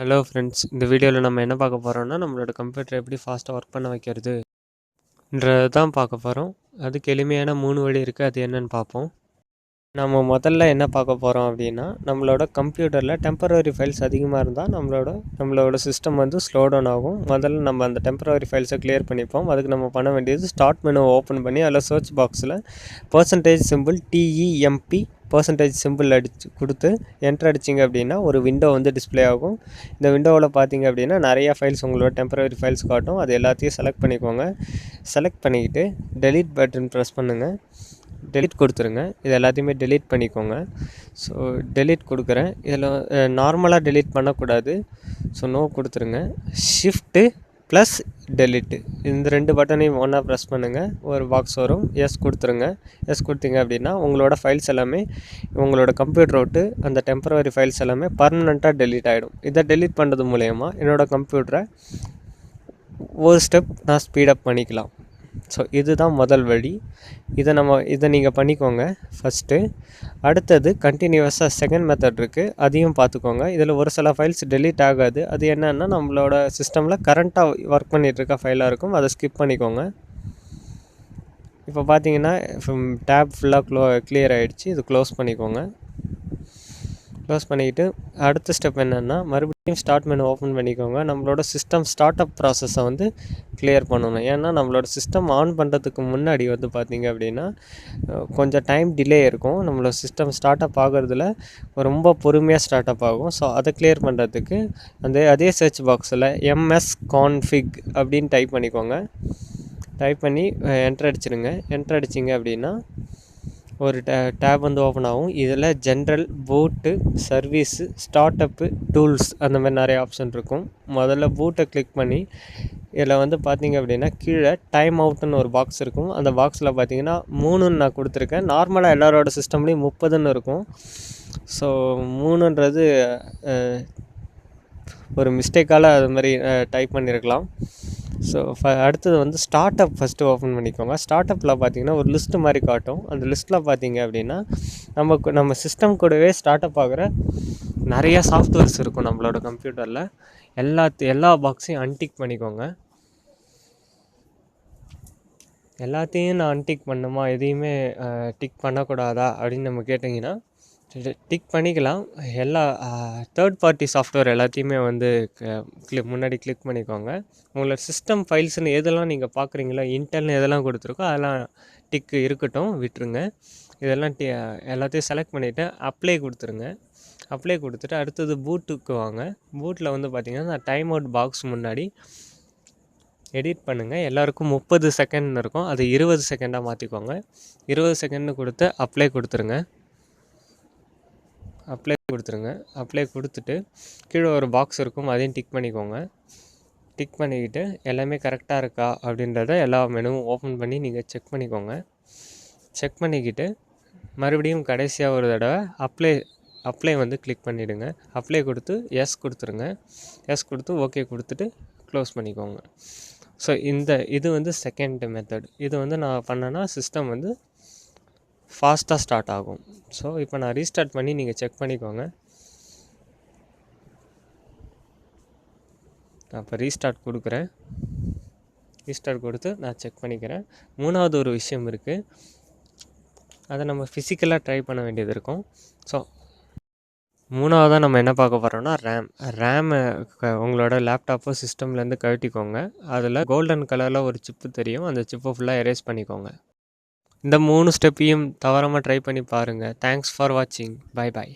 Hello friends இந்த வீடியோவில் நம்ம என்ன பார்க்க போகிறோம்னா நம்மளோட கம்ப்யூட்டர் எப்படி ஃபாஸ்ட்டாக ஒர்க் பண்ண வைக்கிறதுன்றதான் தான் பார்க்க போகிறோம் அதுக்கு எளிமையான மூணு வழி இருக்குது அது என்னன்னு பார்ப்போம். நம்ம முதல்ல என்ன பார்க்க போகிறோம் அப்படின்னா நம்மளோட கம்ப்யூட்டரில் டெம்பரவரி ஃபைல்ஸ் அதிகமாக இருந்தால் நம்மளோட நம்மளோட சிஸ்டம் வந்து ஸ்லோ டவுன் ஆகும். முதல்ல நம்ம அந்த டெம்பரவரி ஃபைல்ஸை கிளியர் பண்ணிப்போம். அதுக்கு நம்ம பண்ண வேண்டியது ஸ்டார்ட் மெனு ஓப்பன் பண்ணி அதில் சர்ச் பாக்ஸில் percentage simple T E M P percentage simple அடிச்சு கொடுத்து என்ட்ரு அடிச்சிங்க அப்படின்னா ஒரு விண்டோ வந்து டிஸ்ப்ளே ஆகும். இந்த விண்டோவில் பார்த்தீங்க அப்படின்னா நிறையா ஃபைல்ஸ் உங்களோட டெம்பரரி ஃபைல்ஸ் காட்டும். அது எல்லாத்தையும் செலக்ட் பண்ணிக்கோங்க. செலக்ட் பண்ணிக்கிட்டு டெலீட் பட்டன் ப்ரெஸ் பண்ணுங்கள் டெலிட் கொடுத்துருங்க. இது எல்லாத்தையுமே டெலீட் பண்ணிக்கோங்க. ஸோ டெலீட் கொடுக்குறேன். இதில் நார்மலாக டெலீட் பண்ணக்கூடாது. ஸோ நோ கொடுத்துருங்க. ஷிஃப்ட்டு ப்ளஸ் டெலிட்டு இந்த ரெண்டு பட்டனையும் ஒன்றா ப்ரெஸ் பண்ணுங்கள் ஒரு பாக்ஸ் வரும். எஸ் கொடுத்துருங்க. எஸ் கொடுத்தீங்க அப்படின்னா உங்களோட ஃபைல்ஸ் எல்லாமே உங்களோட கம்ப்யூட்டர் விட்டு அந்த டெம்பரவரி ஃபைல்ஸ் எல்லாமே பர்மனெண்ட்டாக டெலிட் ஆகிடும் இதை டெலிட் பண்ணுறது மூலயமா என்னோடய கம்ப்யூட்டரை ஒரு ஸ்டெப் நான் ஸ்பீடப் பண்ணிக்கலாம். ஸோ இதுதான் முதல் வழி. இதை நம்ம இதை நீங்கள் பண்ணிக்கோங்க. ஃபஸ்ட்டு அடுத்தது கண்டினியூவஸாக செகண்ட் மெத்தட் இருக்குது அதையும் பார்த்துக்கோங்க. இதில் ஒரு சில ஃபைல்ஸ் டெலீட் ஆகாது. அது என்னென்னா நம்மளோட சிஸ்டமில் கரண்ட்டாக ஒர்க் பண்ணிகிட்ருக்க ஃபைலாக இருக்கும். அதை ஸ்கிப் பண்ணிக்கோங்க. இப்போ பார்த்தீங்கன்னா டேப் ஃபுல்லாக க்ளோ கிளியர் ஆகிடுச்சு இது க்ளோஸ் பண்ணிக்கோங்க. க்ளோஸ் பண்ணிக்கிட்டு அடுத்த ஸ்டெப் என்னென்னா மறுபடியும் ஸ்டார்ட் மெனு ஓப்பன் பண்ணிக்கோங்க. நம்மளோட சிஸ்டம் ஸ்டார்ட் அப் ப்ராசஸை வந்து கிளியர் பண்ணணும். ஏன்னா நம்மளோட சிஸ்டம் ஆன் பண்ணுறதுக்கு முன்னாடி வந்து பார்த்திங்க அப்படின்னா கொஞ்சம் டைம் டிலே இருக்கும். நம்மளோட சிஸ்டம் ஸ்டார்ட் அப் ஆகிறதுல ரொம்ப பொறுமையாக ஸ்டார்ட் அப் ஆகும். ஸோ அதை கிளியர் பண்ணுறதுக்கு அந்த அதே சர்ச் பாக்ஸில் எம்எஸ் கான்ஃபிக் அப்படின்னு டைப் பண்ணிக்கோங்க. டைப் பண்ணி என்ட்ரு அடிச்சிடுங்க என்ட்ரு அடிச்சிங்க அப்படின்னா ஒரு டே டேப் வந்து ஓப்பன் ஆகும். இதில் ஜென்ரல் பூட்டு சர்வீஸு ஸ்டார்ட் அப்பு டூல்ஸ் அந்த மாதிரி நிறைய ஆப்ஷன் இருக்கும். முதல்ல பூட்டை கிளிக் பண்ணி இதில் வந்து பார்த்தீங்க அப்படின்னா கீழே டைம் அவுட்டுன்னு ஒரு பாக்ஸ் இருக்கும். அந்த பாக்ஸில் பார்த்தீங்கன்னா மூணுன்னு நான் கொடுத்துருக்கேன். நார்மலாக எல்லாரோட சிஸ்டம்லேயும் முப்பதுன்னு இருக்கும். ஸோ மூணுன்றது ஒரு மிஸ்டேக்கால் அது மாதிரி டைப் பண்ணியிருக்கலாம் ஸோ ஃப அடுத்தது வந்து ஸ்டார்ட் அப் ஃபஸ்ட்டு ஓப்பன் பண்ணிக்கோங்க. ஸ்டார்ட் அப்பில் பார்த்தீங்கன்னா ஒரு லிஸ்ட்டு மாதிரி காட்டும். அந்த லிஸ்ட்டில் பார்த்தீங்க அப்படின்னா நமக்கு நம்ம சிஸ்டம் கூடவே ஸ்டார்ட் அப் ஆகிற நிறைய சாஃப்ட்வேர்ஸ் இருக்கும் நம்மளோட கம்ப்யூட்டரில் எல்லாத்து எல்லா பாக்ஸையும் அன்டிக் பண்ணிக்கோங்க. எல்லாத்தையும் நான் அன்டிக் பண்ணுமா? எதையுமே டிக் பண்ணக்கூடாதா? அப்படின்னு நம்ம கேட்டிங்கன்னா டிக் பண்ணிக்கலாம். எல்லா தேர்ட் பார்ட்டி சாஃப்ட்வேர் எல்லாத்தையுமே வந்து கிளிக் முன்னாடி கிளிக் பண்ணிக்கோங்க. உங்களோட சிஸ்டம் ஃபைல்ஸ்னு எதெல்லாம் நீங்கள் பார்க்குறீங்களோ இன்டர்னல் எதெல்லாம் கொடுத்துருக்கோ அதெல்லாம் டிக்கு இருக்கட்டும் விட்டுருங்க. இதெல்லாம் டி எல்லாத்தையும் செலக்ட் பண்ணிவிட்டு அப்ளை கொடுத்துருங்க. அப்ளை கொடுத்துட்டு அடுத்தது பூட்டுக்கு வாங்க. பூட்டில் வந்து பார்த்திங்கன்னா டைம் அவுட் பாக்ஸ் முன்னாடி எடிட் பண்ணுங்கள் எல்லாருக்கும் முப்பது செகண்ட் இருக்கும். அது இருபது செகண்டாக மாற்றிக்கோங்க இருபது செகண்ட்னு கொடுத்து அப்ளை கொடுத்துருங்க. அப்ளை கொடுத்துருங்க. அப்ளை கொடுத்துட்டு கீழே ஒரு பாக்ஸ் இருக்கும். அதையும் டிக் பண்ணிக்கோங்க. டிக் பண்ணிக்கிட்டு எல்லாமே கரெக்டாக இருக்கா அப்படின்றத எல்லா மெனுவும் ஓப்பன் பண்ணி நீங்கள் செக் பண்ணிக்கோங்க. செக் பண்ணிக்கிட்டு மறுபடியும் கடைசியாக ஒரு தடவை அப்ளை அப்ளை வந்து கிளிக் பண்ணிவிடுங்க அப்ளை கொடுத்து எஸ் கொடுத்துருங்க. எஸ் கொடுத்து ஓகே கொடுத்துட்டு க்ளோஸ் பண்ணிக்கோங்க. ஸோ இந்த இது வந்து செகண்ட் மெத்தட் இது வந்து நான் பண்ணேன்னா சிஸ்டம் வந்து ஃபாஸ்ட்டாக ஸ்டார்ட் ஆகும். ஸோ இப்போ நான் ரீஸ்டார்ட் பண்ணி நீங்கள் செக் பண்ணிக்கோங்க. நான் இப்போ ரீஸ்டார்ட் கொடுக்குறேன். ரீஸ்டார்ட் கொடுத்து நான் செக் பண்ணிக்கிறேன். மூணாவது ஒரு விஷயம் இருக்குது அதை நம்ம ஃபிசிக்கலாக ட்ரை பண்ண வேண்டியது இருக்கும். ஸோ மூணாவதாக நம்ம என்ன பார்க்க போகிறோம்னா ரேம் ரேமை உங்களோட லேப்டாப்போ சிஸ்டம்லேருந்து கழட்டிக்கோங்க. அதில் கோல்டன் கலரில் ஒரு சிப்பு தெரியும். அந்த சிப்பை ஃபுல்லாக எரேஸ் பண்ணிக்கோங்க. இந்த மூணு ஸ்டெப்பையும் தவறாமல் ட்ரை பண்ணி பாருங்கள் தேங்க்ஸ் ஃபார் வாட்சிங் பை பாய்